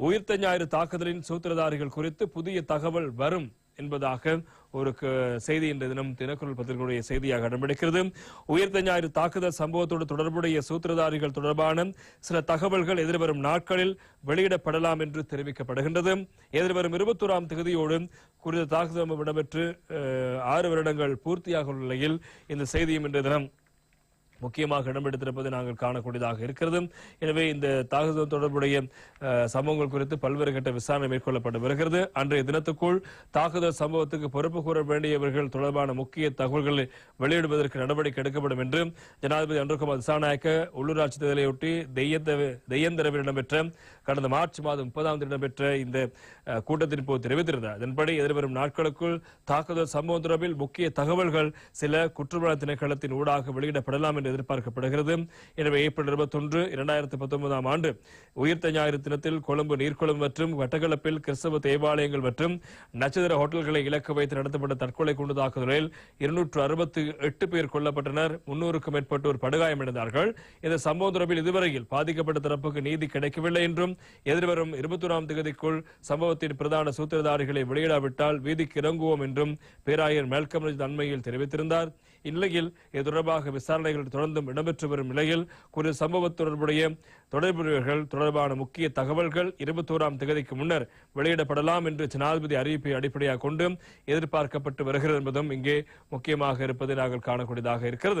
உயிர்த்த ஞாயிறு தாக்குதலின் சூத்திரதாரிகள் குறித்து புதிய தகவல் வரும் என்பதாக ஒரு செய்தி இன்று தினம் தினக்குரல் பத்திரிகையுடைய செய்தியாக இடம்பிடிக்கிறது உயிர்த்த ஞாயிறு தாக்குதல் சம்பவத்தோடு தொடர்புடைய சூத்திரதாரிகள் தொடர்பான சில தகவல்கள் எதிர்வரும் நாட்களில் வெளியிடப்படலாம் என்று தெரிவிக்கப்படுகின்றது. எதிர்வரும் இருபத்தோராம் தேதியோடு குறித்த தாக்குதல் இடம்பெற்று ஆறு வருடங்கள் பூர்த்தியாக உள்ள நிலையில் இந்த செய்தியும் இன்று தினம் முக்கியமாக இடம்பெடுத்திருப்பதை நாங்கள் காணக்கூடியதாக இருக்கிறது. எனவே இந்த தாக்குதல் தொடர்புடைய சம்பவங்கள் குறித்து பல்வேறு கட்ட விசாரணை மேற்கொள்ளப்பட்டு வருகிறது. அன்றைய தினத்துக்குள் தாக்குதல் சம்பவத்துக்கு பொறுப்பு கூற வேண்டியவர்கள் தொடர்பான முக்கிய தகவல்களை வெளியிடுவதற்கு நடவடிக்கை எடுக்கப்படும் என்று ஜனாதிபதி அன்றுகுமார் திசாநாயக்க உள்ளூராட்சி தேர்தலையொட்டி தெய்யந்தரவில் இடம்பெற்ற கடந்த மார்ச் மாதம் முப்பதாம் தேதி இடம்பெற்ற இந்த கூட்டத்தின் போது தெரிவித்திருந்தார். அதன்படி எதிர்வரும் நாட்களுக்குள் தாக்குதல் சம்பவம் தொடர்பில் முக்கிய தகவல்கள் சில குற்றவாள திணைக்களத்தின் ஊடாக வெளியிடப்படலாம் என்று எதிர்பார்க்கப்படுகிறது. எனவே ஏப்ரல் இருபத்தொன்று இரண்டாயிரத்தி பத்தொன்பதாம் ஆண்டு உயிர்த்த ஞாயிறு தினத்தில் கொழும்பு நீர்கொழும்பு மற்றும் வட்டக்களப்பில் கிறிஸ்தவ தேவாலயங்கள் மற்றும் நட்சத்திர ஹோட்டல்களை இலக்கு வைத்து நடத்தப்பட்ட தற்கொலை குண்டு தாக்குதலில் இருநூற்று அறுபத்தி எட்டு பேர் கொல்லப்பட்டனர். முன்னூறுக்கும் மேற்பட்டோர் படுகாயமடைந்தார்கள். இந்த சம்பவம் தொடர்பில் இதுவரையில் பாதிக்கப்பட்ட தரப்புக்கு நீதி கிடைக்கவில்லை என்றும் எதிர்வரும் இருபத்தோராம் தேதிக்குள் சம்பவத்தின் பிரதான சூத்திரதாரிகளை வெளியிடாவிட்டால் வீதிக்கு இறங்குவோம் என்றும் பேராயர் மேல்கம் அண்மையில் தெரிவித்திருந்தார். இந்நிலையில் இது தொடர்பாக விசாரணைகள் தொடர்ந்தும் இடம்பெற்று வரும் நிலையில் குறி சம்பவ தொடர்புடைய தொடர்புடையவர்கள் தொடர்பான முக்கிய தகவல்கள் இருபத்தோராம் தேதிக்கு முன்னர் வெளியிடப்படலாம் என்று ஜனாதிபதி அறிவிப்பை அடிப்படையாக கொண்டு எதிர்பார்க்கப்பட்டு வருகிறது என்பதும் இங்கே முக்கியமாக இருப்பதை நாங்கள் காணக்கூடியதாக இருக்கிறது.